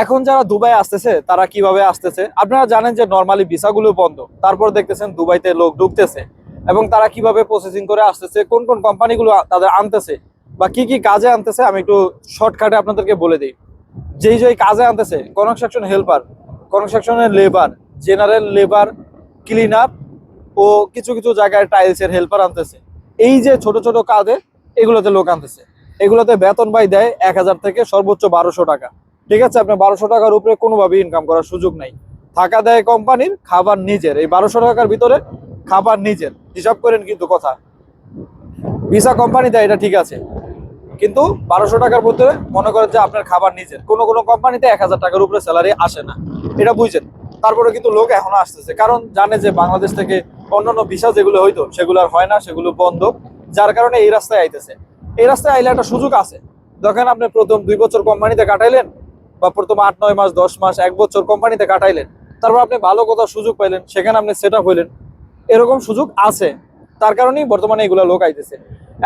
এখন যারা দুবাই আসতেছে, তারা কীভাবে আসতেছে? আপনারা জানেন যে নর্মালি ভিসাগুলো বন্ধ। তারপর দেখতেছেন দুবাইতে লোক ঢুকতেছে। এবং তারা কীভাবে প্রসেসিং করে আসতেছে, কোন কোন কোম্পানিগুলো তাদের আনতেছে, বা কি কি কাজে আনতেছে, আমি একটু শর্টকাটে আপনাদেরকে বলে দিই। যেই যেই কাজে আনতেছে কনস্ট্রাকশন হেল্পার কনস্ট্রাকশনের লেবার জেনারেল লেবার ক্লিনার ও কিছু কিছু জায়গায় টাইলসের হেল্পার আনতেছে। এই যে ছোট ছোট কাজে, এগুলোতে লোক আনতেছে। এগুলোতে বেতন ভাই দেয় এক হাজার থেকে সর্বোচ্চ বারোশো টাকা। ঠিক আছে আপনি বারোশো টাকার উপরে কোনোভাবে ইনকাম করার সুযোগ নাই। থাকা দেয় কোম্পানির, খাবার নিজের। এই বারোশো টাকার ভিতরে খাবার নিজের। হিসাব করেন কিন্তু কথা। ভিসা কোম্পানি দেয় এটা ঠিক আছে। কিন্তু বারোশো টাকার মধ্যে মনে করেন যে আপনার খাবার নিজের। কোনো কোনো কোম্পানিতে এক হাজার টাকার উপরে স্যালারি আসে না। এটা বুঝছেন তারপরে কিন্তু লোক এখনও আসতেছে। কারণ জানে যে বাংলাদেশ থেকে অন্যান্য ভিসা যেগুলো হইতো, সেগুলো আর হয় না, সেগুলো বন্ধ। যার কারণে এই রাস্তায় আইতেছে। এই রাস্তায় আইলে একটা সুযোগ আছে। যখন আপনি প্রথম দুই বছর কোম্পানিতে কাটাইলেন বা প্রথম আট, নয় মাস, দশ মাস, এক বছর কোম্পানিতে কাটাইলেন, তারপর আপনি ভালো কোথাও সুযোগ পাইলেন, সেখানে আপনি সেট আপ হইলেন, এরকম সুযোগ আছে। তার কারণেই বর্তমানে এগুলো লোক আইতেছে।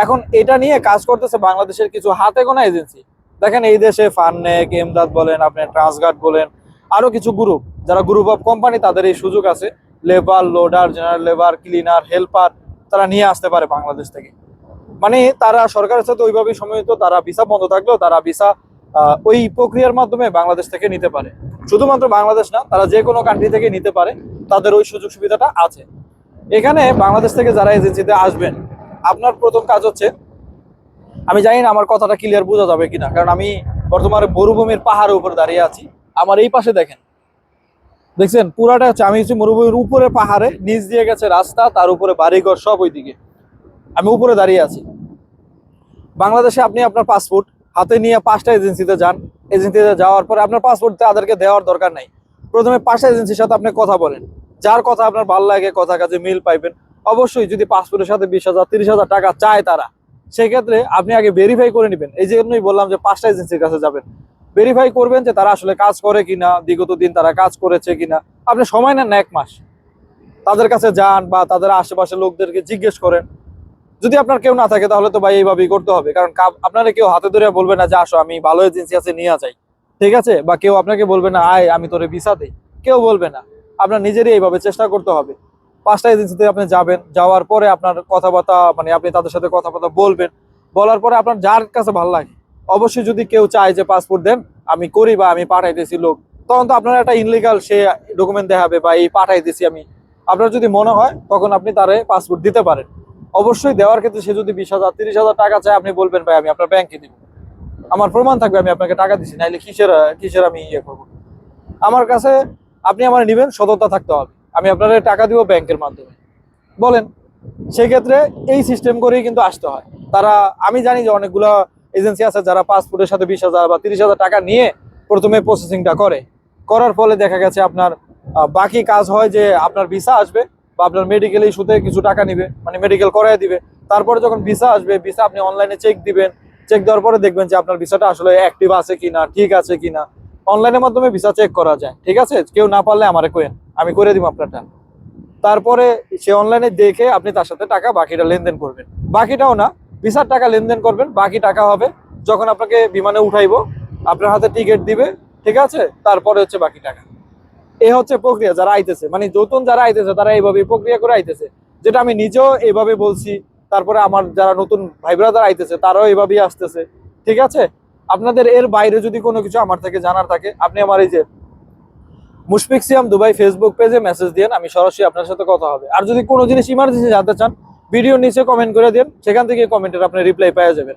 এখন এটা নিয়ে কাজ করতেছে বাংলাদেশের কিছু হাতে গোনা এজেন্সি দেখেন এই দেশে ফাননেক এমদাদ বলেন, আপনি ট্রান্সগার্ড বলেন, আরও কিছু গ্রুপ যারা গ্রুপ অফ কোম্পানি তাদের এই সুযোগ আছে। Labour loader general labour cleaner helper তারা নিয়ে আসতে পারে বাংলাদেশ থেকে। মানে তারা সরকারের সাথে ওইভাবে সম্মিলিত তারা ভিসা বন্ধ থাকলেও তারা ভিসা ওই প্রক্রিয়ার মাধ্যমে বাংলাদেশ থেকে নিতে পারে। শুধুমাত্র বাংলাদেশ না, তারা যে কোনো কান্ট্রি থেকে নিতে পারে, তাদের ওই সুযোগ সুবিধাটা আছে। এখানে বাংলাদেশ থেকে যারা এজেন্সিতে আসবেন, আপনার প্রথম কাজ হচ্ছে, আমি জানি না আমার কথাটা ক্লিয়ার বোঝা যাবে কিনা, কারণ আমি বর্তমানে মরুভূমির পাহাড়ের উপর দাঁড়িয়ে আছি। আমার এই পাশে দেখেন, দেখছেন? পুরাটা হচ্ছে, আমি হচ্ছে মরুভূমির উপরে পাহাড়ে নিচ দিয়ে গেছে রাস্তা, তার উপরে বাড়িঘর সব ওইদিকে। আমি উপরে দাঁড়িয়ে আছি। বাংলাদেশে আপনি আপনার পাসপোর্ট হাতে নিয়ে পাঁচটা এজেন্সিতে যান। এজেন্সিতে যাওয়ার পরে আপনার পাসপোর্ট তাদেরকে দেওয়ার দরকার নাই। প্রথমে পাঁচটা এজেন্সির সাথে আপনি কথা বলেন। যার কথা আপনার ভালো লাগে, কথা কাজে মিল পাইবেন। অবশ্যই যদি পাসপোর্টের সাথে বিশ হাজার, তিরিশ হাজার টাকা চায় তারা, সেক্ষেত্রে আপনি আগে ভেরিফাই করে নেবেন। এই জন্যই বললাম যে পাঁচটা এজেন্সির কাছে যাবেন। ভেরিফাই করবেন যে তারা আসলে কাজ করে কিনা, বিগত দিন তারা কাজ করেছে কিনা। আপনি সময় নেন এক মাস। তাদের কাছে যান বা তাদের আশেপাশে লোকদেরকে জিজ্ঞেস করেন। যদি আপনার কেউ না থাকে, তাহলে তো ভাই এইভাবেই করতে হবে। কারণ আপনারা কেউ হাতে ধরে বলবে না যে, আসো, আমি ভালো এজেন্সি আছে, নিয়ে যাই। ঠিক আছে? বা কেউ আপনাকে বলবে না, আয়, আমি তোরে ভিসা দিই। কেউ বলবে না। আপনার নিজেরই এইভাবে চেষ্টা করতে হবে। পাঁচটা এজেন্সিতে আপনি যাবেন, যাওয়ার পরে আপনার কথাবার্তা মানে আপনি তাদের সাথে কথাবার্তা বলবেন। বলার পরে আপনার যার কাছে ভালো লাগে, অবশ্যই যদি কেউ চায় যে, পাসপোর্ট দেন, আমি করি বা আমি পাঠাইতেছি লোক, তখন তো আপনার একটা ইনলিগাল সে ডকুমেন্ট দেখাবে বা এই পাঠাইতেছি আমি। আপনার যদি মনে হয়, তখন আপনি তারে পাসপোর্ট দিতে পারেন। অবশ্যই দেওয়ার ক্ষেত্রে সে যদি বিশ হাজার, তিরিশ হাজার টাকা চায়, আপনি বলবেন, ভাই, আমি আপনার ব্যাংকে দিব। আমার প্রমাণ থাকবে, আমি আপনাকে টাকা দিচ্ছি নাইলে কিসের কিসের আমি ইয়ে করব? আমার কাছে আপনি আমার নেবেন, সততা থাকতে হবে। আমি আপনার টাকা দিব ব্যাংকের মাধ্যমে। বলেন, সেক্ষেত্রে এই সিস্টেম করেই কিন্তু আসতে হয়। তারা, আমি জানি যে অনেকগুলো এজেন্সি আছে যারা পাসপোর্টের সাথে বিশ হাজার বা তিরিশ হাজার টাকা নিয়ে প্রথমে প্রসেসিংটা করে। করার ফলে দেখা গেছে আপনার বাকি কাজ হয় যে আপনার ভিসা আসবে। বা আপনার মেডিকেল ইস্যুতে কিছু টাকা নিবে মানে মেডিকেল করাই দিবে, তারপরে যখন ভিসা আসবে ভিসা আপনি অনলাইনে চেক দিবেন চেক দেওয়ার পরে দেখবেন যে আপনার ভিসাটা আসলে অ্যাক্টিভ আছে কিনা, ঠিক আছে কিনা। অনলাইনের মাধ্যমে ভিসা চেক করা যায়, ঠিক আছে? কেউ না পারলে আমারে কোয়েন আমি করে দিব আপনারটা। তারপরে সে অনলাইনে দেখে আপনি তার সাথে টাকা বাকিটা লেনদেন করবেন। বাকিটাও না ভিসার টাকা লেনদেন করবেন, বাকি টাকা হবে, যখন আপনাকে বিমানে উঠাইবো, আপনার হাতে টিকিট দিবে, ঠিক আছে? তারপরে হচ্ছে বাকি টাকা। এ হচ্ছে প্রক্রিয়া যারা আইতেছে। মানে নতুন যারা আইতেছে, তারা এইভাবে প্রক্রিয়া করে আইতেছে। যেটা আমি নিজেও এইভাবে বলছি, তারপরে আমার যারা নতুন ভাই ব্রাদার আইতেছে, তারাও এইভাবেই আসতেছে। ঠিক আছে? আপনাদের এর বাইরে যদি কোনো কিছু আমার থেকে জানার থাকে, আপনি আমার এই যে মুশফিক সিয়াম দুবাই ফেসবুক পেজে মেসেজ দিন আমি সরাসরি আপনার সাথে কথা হবে। আর যদি কোনো জিনিস ইমার্জেন্সি জানতে চান ভিডিও নিচে কমেন্ট করে দিন সেখান থেকে কমেন্টের আপনি রিপ্লাই পাওয়া যাবেন।